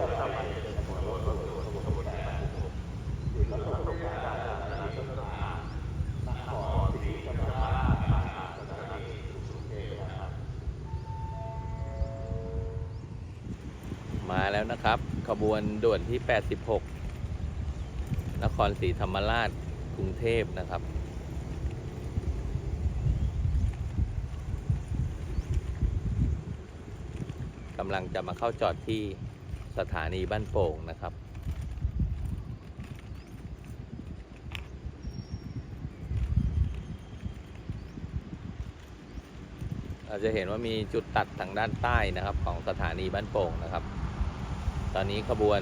มาแล้วนะครับ ขบวนด่วนที่ 86 นครศรีธรรมราช กรุงเทพนะครับกำลังจะมาเข้าจอดที่ สถานีบ้านโป่งนะครับ เราจะเห็นว่ามีจุดตัดทางด้านใต้นะครับของสถานีบ้านโป่งนะครับ ตอนนี้ขบวน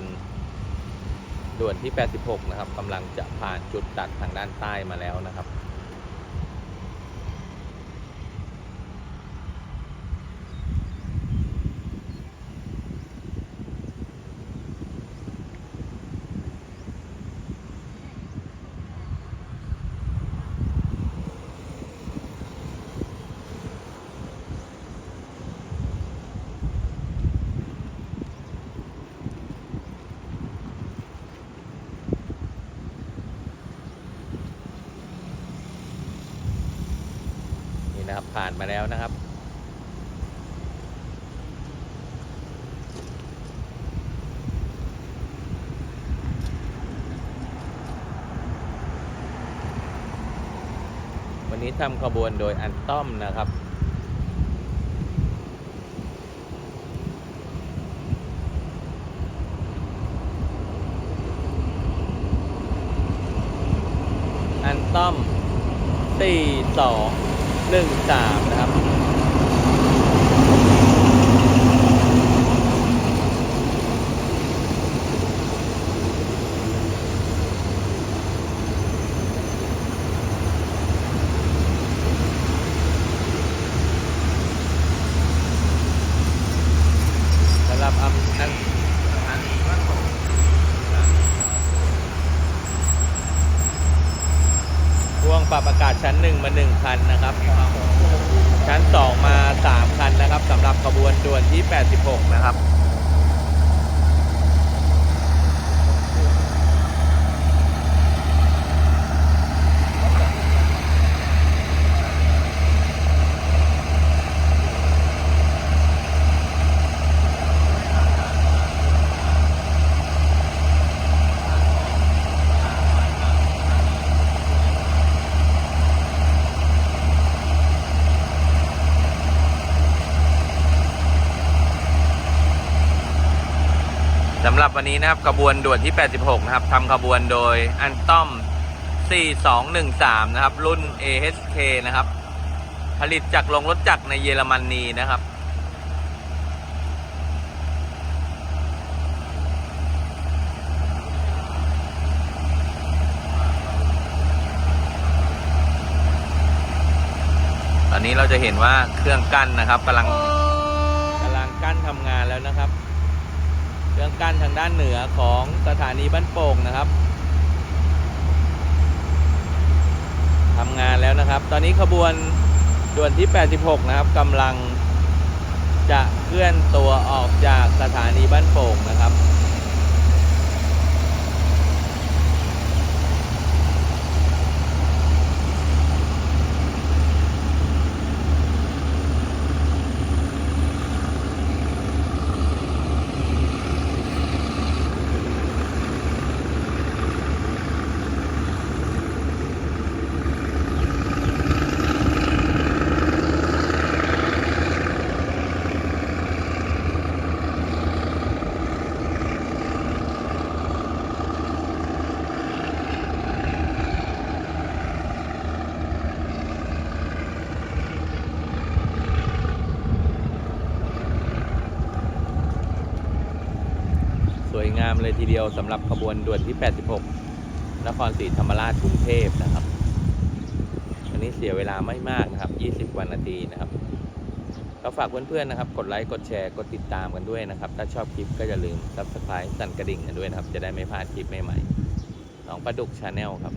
ด่วนที่ 86 นะครับกำลังจะผ่านจุดตัดทางด้านใต้มาแล้วนะครับ นะครับ ผ่านมาแล้วนะครับ วันนี้ทำขบวนโดยอันต้อมนะครับอันต้อมสี่ส องหนึ่งสามนะครับ สำหรับอันอันอันพ่วง ปรับอากาศชั้นหนึ่งมาหนึ่งคันนะครับ ชั้นสองมาสามคันนะครับสำหรับขบวนด่วนที่ 86 นะครับ สำหรับวันนี้นะครับขบวนด่วนที่ 86 นะครับทำขบวนโดยอันต้อม 4213 นะครับ รุ่น AHK นะครับ ผลิตจากโรงรถจักรในเยอรมนีนะครับ ตอนนี้เราจะเห็นว่าเครื่องกั้นนะครับกำลังกำลังกั้นทำงานแล้วนะครับ เครื่องกั้นทางด้านเหนือของสถานีบ้านโป่งนะครับทำงานแล้วนะครับ ตอนนี้ขบวนด่วนที่ 86 นะครับกำลังจะเคลื่อนตัวออกจากสถานีบ้านโป่งนะครับามเลยทีเดียวสำหรับขบวนด่วนที่ 86 นครศรีธรรมราชกรุงเทพนะครับวันนี้เสียเวลาไม่มากนะครับ 20 วันนาทีนะครับก็ฝากเพื่อนๆนะครับ กดไลค์ กดแชร์ กดติดตามกันด้วยนะครับ ถ้าชอบคลิปก็อย่าลืม subscribe สั่นกระดิ่งกันด้วยนะครับ จะได้ไม่พลาดคลิปใหม่ๆน้องประดุกชาแนลครับ